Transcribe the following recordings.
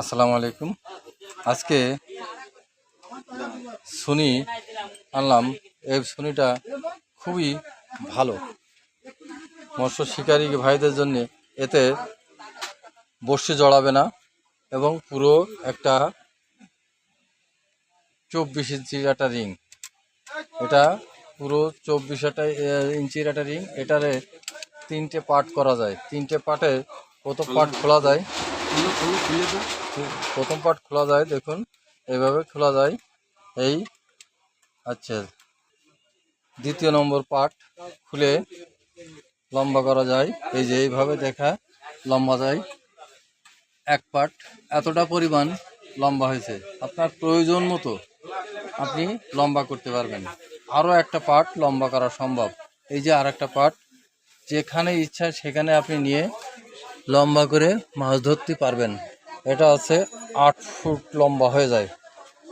আসসালামু আলাইকুম। আজকে সুনি আনলাম। এই সুনিটা খুবই ভালো। মৎস্য শিকারী ভাইদের জন্য এতে বর্ষি জড়াবে না এবং পুরো একটা চব্বিশ ইঞ্চির একটা রিং। এটা পুরো চব্বিশ একটা ইঞ্চির একটা রিং। এটারে তিনটে পার্ট করা যায়। তিনটে পার্টে কত পার্ট খোলা যায়। প্রথম পার্ট খোলা যায়, দেখুন। এইভাবে খোলা যায়। এই আচ্ছা। দ্বিতীয় নম্বর পার্ট খুলে লম্বা করা যায়। এই যে এইভাবে দেখা লম্বা যায়। এক পার্ট এতটা পরিমাণ লম্বা হয়েছে। আপনার প্রয়োজন মতো আপনি লম্বা করতে পারবেন। আরও একটা পার্ট লম্বা করা সম্ভব। এই যে আর একটা পার্ট যেখানে ইচ্ছা সেখানে আপনি নিয়ে লম্বা করে মাছ ধরতে পারবেন। এটা আছে আট ফুট লম্বা হয়ে যায়।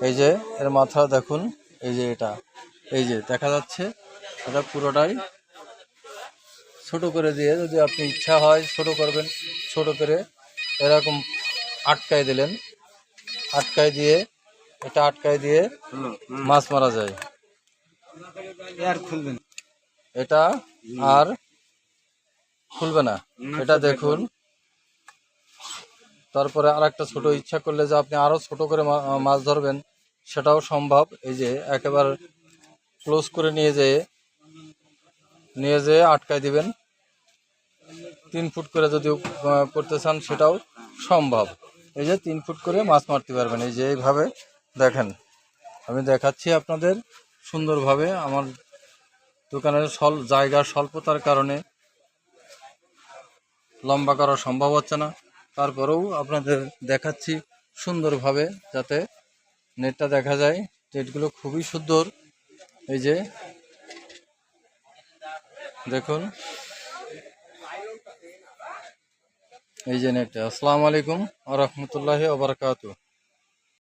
এই যে এর মাথা দেখুন এই যে এটা। এই যে দেখা যাচ্ছে এটা পুরোটাই ছোট করে দিয়ে যদি আপনি ইচ্ছা হয় ছোট করবেন ছোট করে এরকম আটকায় দিলেন। আটকায় দিয়ে এটা আটকায় দিয়ে মাছ মারা যায়। আর খুলবেন এটা আর খুলবে না। এটা দেখুন তারপরে আর একটা ছোট ইচ্ছা করলে যে আপনি আরও ছোট করে মাছ ধরবেন, সেটাও সম্ভব। এই যে একেবারে ক্লোজ করে নিয়ে যেয়ে নিয়ে যেয়ে আটকায় দিবেন। তিন ফুট করে যদি করতে চান, সেটাও সম্ভব। এই যে তিন ফুট করে মাছ মারতে পারবেন। এই যে এইভাবে দেখেন, আমি দেখাচ্ছি আপনাদের সুন্দরভাবে আমার দোকানের স্বল, জায়গার স্বল্পতার কারণে লম্বা করা সম্ভব হচ্ছে না। তারপরেও আপনাদের দেখাচ্ছি সুন্দরভাবে যাতে নেটটা দেখা যায়। নেটগুলো খুবই সুন্দর। এই যে, দেখুন। এই যে নেটটা। আসসালামু আলাইকুম আ রহমতুল্লাহ ওবরাকাতু